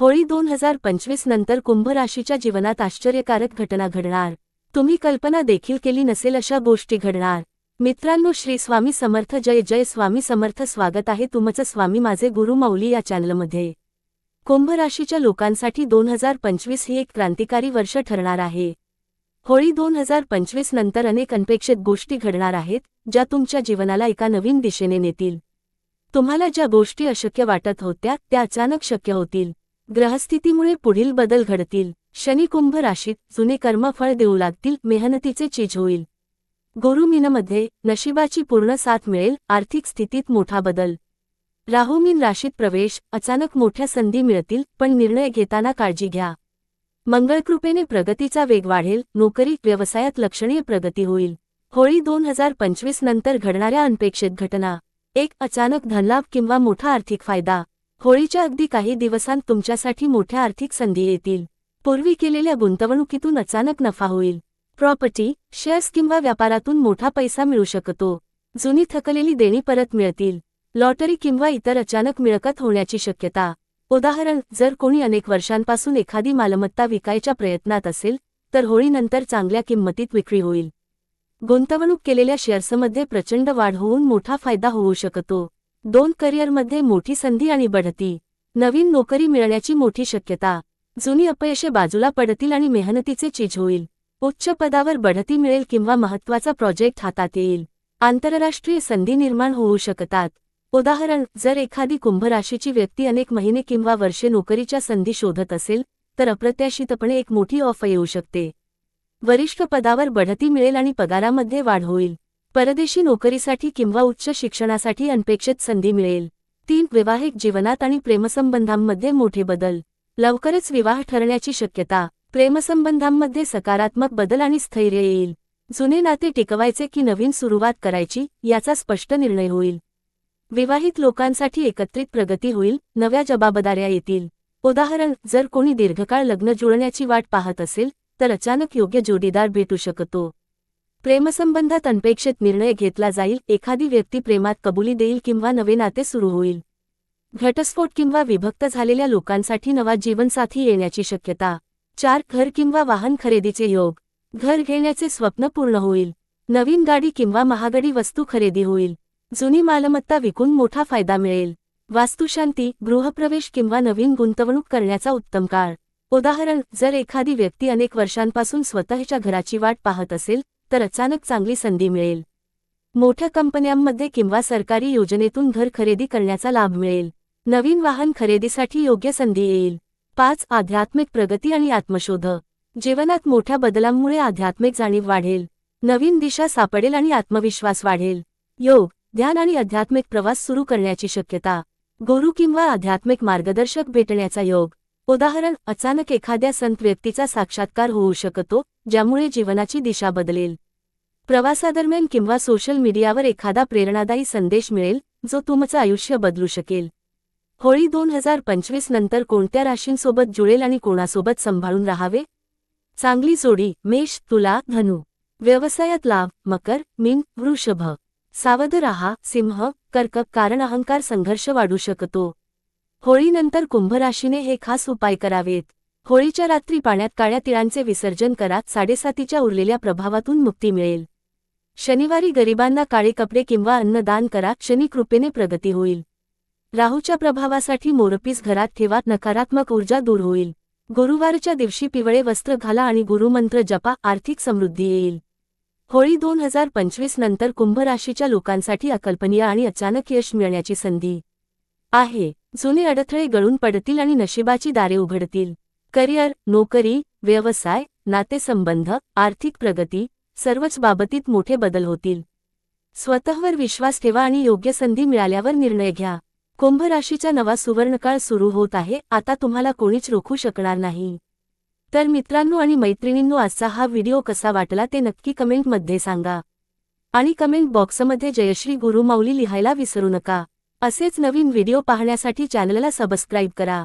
होळी दोन हजार पंचवीस नंतर कुंभ राशीच्या जीवनात आश्चर्यकारक घटना घडणार. तुम्ही कल्पना देखील केली नसेल अशा गोष्टी घडणार. मित्रांनो श्री स्वामी समर्थ जय जय स्वामी समर्थ स्वागत आहे तुमचं स्वामी माझे गुरु माऊली या चॅनलमध्ये. कुंभ राशीच्या लोकांसाठी दोन हजार पंचवीस ही एक क्रांतिकारी वर्ष ठरणार आहे. होळी दोन हजार पंचवीस नंतर अनेक अनपेक्षित गोष्टी घडणार आहेत ज्या तुमच्या जीवनाला एका नवीन दिशेने नेतील. तुम्हाला ज्या गोष्टी अशक्य वाटत होत्या त्या अचानक शक्य होतील. ग्रहस्थितीमुळे पुढील बदल घडतील. शनी कुंभ राशीत जुने कर्म फळ देऊ लागतील मेहनतीचे चीज होईल. गुरु मीनमध्ये नशिबाची पूर्ण साथ मिळेल आर्थिक स्थितीत मोठा बदल. राहू मीन राशीत प्रवेश अचानक मोठ्या संधी मिळतील पण निर्णय घेताना काळजी घ्या. मंगळकृपेने प्रगतीचा वेग वाढेल नोकरी व्यवसायात लक्षणीय प्रगती होईल. होळी दोन हजार पंचवीस नंतर घडणाऱ्या अनपेक्षित घटना. एक अचानक धनलाभ किंवा मोठा आर्थिक फायदा. होळीच्या अगदी काही दिवसांत तुमच्यासाठी मोठ्या आर्थिक संधी येतील. पूर्वी केलेल्या गुंतवणुकीतून अचानक नफा होईल. प्रॉपर्टी शेअर्स किंवा व्यापारातून मोठा पैसा मिळू शकतो. जुनी थकलेली देणी परत मिळतील. लॉटरी किंवा इतर अचानक मिळकत होण्याची शक्यता. उदाहरण जर कोणी अनेक वर्षांपासून एखादी मालमत्ता विकायच्या प्रयत्नात असेल तर होळीनंतर चांगल्या किंमतीत विक्री होईल. गुंतवणूक केलेल्या शेअर्समध्ये प्रचंड वाढ होऊन मोठा फायदा होऊ शकतो. दोन करिअरमध्ये मोठी संधी आणि बढती. नवीन नोकरी मिळण्याची मोठी शक्यता. जुनी अपयशे बाजूला पडतील आणि मेहनतीचे चीज होईल. उच्च पदावर बढती मिळेल किंवा महत्त्वाचा प्रोजेक्ट हातात येईल. आंतरराष्ट्रीय संधी निर्माण होऊ शकतात. उदाहरण जर एखादी कुंभराशीची व्यक्ती अनेक महिने किंवा वर्षे नोकरीच्या संधी शोधत असेल तर अप्रत्याशितपणे एक मोठी ऑफर येऊ शकते. वरिष्ठ पदावर बढती मिळेल आणि पगारामध्ये वाढ होईल. परदेशी नोकरीसाठी किंवा उच्च शिक्षणासाठी अनपेक्षित संधी मिळेल. तीन वैवाहिक जीवनात आणि प्रेमसंबंधांमध्ये मोठे बदल. लवकरच विवाह ठरण्याची शक्यता. प्रेमसंबंधांमध्ये सकारात्मक बदल आणि स्थैर्य येईल. जुने नाते टिकवायचे की नवीन सुरुवात करायची याचा स्पष्ट निर्णय होईल. विवाहित लोकांसाठी एकत्रित प्रगती होईल नव्या जबाबदाऱ्या येतील. उदाहरण जर कोणी दीर्घकाळ लग्न जुळण्याची वाट पाहत असेल तर अचानक योग्य जोडीदार भेटू शकतो. प्रेमसंबंधात अनपेक्षित निर्णय घेतला जाईल एखादी व्यक्ती प्रेमात कबुली देईल किंवा नवे नाते सुरू होईल. घटस्फोट किंवा विभक्त झालेल्या लोकांसाठी नवा जीवनसाथी येण्याची शक्यता. चार घर किंवा वाहन खरेदीचे योग. घर घेण्याचे स्वप्न पूर्ण होईल. नवीन गाडी किंवा महागडी वस्तू खरेदी होईल. जुनी मालमत्ता विकून मोठा फायदा मिळेल. वास्तुशांती गृहप्रवेश किंवा नवीन गुंतवणूक करण्याचा उत्तम काळ. उदाहरण जर एखादी व्यक्ती अनेक वर्षांपासून स्वतःच्या घराची वाट पाहत असेल तर अचानक चांगली संधी मिळेल. मोठ्या कंपन्यांमध्ये किंवा सरकारी योजनेतून घर खरेदी करण्याचा लाभ मिळेल. नवीन वाहन खरेदीसाठी योग्य संधी येईल. पाच आध्यात्मिक प्रगती आणि आत्मशोध. जीवनात मोठ्या बदलांमुळे आध्यात्मिक जाणीव वाढेल. नवीन दिशा सापडेल आणि आत्मविश्वास वाढेल. योग ध्यान आणि आध्यात्मिक प्रवास सुरू करण्याची शक्यता. गुरु किंवा आध्यात्मिक मार्गदर्शक भेटण्याचा योग. उदाहरण अचानक एखाद्या संत व्यक्तीचा साक्षात्कार होऊ शकतो ज्यामुळे जीवनाची दिशा बदलेल. प्रवासादरम्यान किंवा सोशल मीडियावर एखादा प्रेरणादायी संदेश मिळेल जो तुमचं आयुष्य बदलू शकेल. होळी दोन हजार पंचवीस नंतर कोणत्या राशींसोबत जुळेल आणि कोणासोबत सांभाळून राहावे? चांगली जोडी मेष तुला धनु. व्यवसायात लाभ मकर मीन वृषभ. सावध राहा सिंह कर्क कारण अहंकार संघर्ष वाढू शकतो. होळीनंतर कुंभ राशीने हे खास उपाय करावेत. होळीच्या रात्री पाण्यात काळ्या तिळांचे विसर्जन करा साडेसातीच्या उरलेल्या प्रभावातून मुक्ती मिळेल. शनिवारी गरिबांना काळे कपडे किंवा अन्न दान करा शनी कृपेने प्रगती होईल. राहूच्या प्रभावासाठी मोरपीस घरात ठेवा नकारात्मक ऊर्जा दूर होईल. गुरुवारच्या दिवशी पिवळे वस्त्र घाला आणि गुरुमंत्र जपा आर्थिक समृद्धी येईल. होळी दोन हजार पंचवीस नंतर कुंभ राशीच्या लोकांसाठी अकल्पनीय आणि अचानक यश मिळण्याची संधी आहे. जुने अडथळे गळून पडतील आणि नशिबाची दारे उघडतील. करिअर नोकरी व्यवसाय नातेसंबंध आर्थिक प्रगती सर्वच बाबतीत मोठे बदल होतील. स्वतःवर विश्वास ठेवा आणि योग्य संधी मिळाल्यावर निर्णय घ्या. कुंभ राशीचा नवा सुवर्णकाळ सुरू होत आहे आता तुम्हाला कोणीच रोखू शकणार नाही. तर मित्रांनो आणि मैत्रिणींनो आजचा हा व्हिडिओ कसा वाटला ते नक्की कमेंटमध्ये सांगा. आणि कमेंट बॉक्समध्ये जयश्री गुरुमाऊली लिहायला विसरू नका. असेच नवीन व्हिडिओ पाहण्यासाठी चॅनलला सबस्क्राईब करा.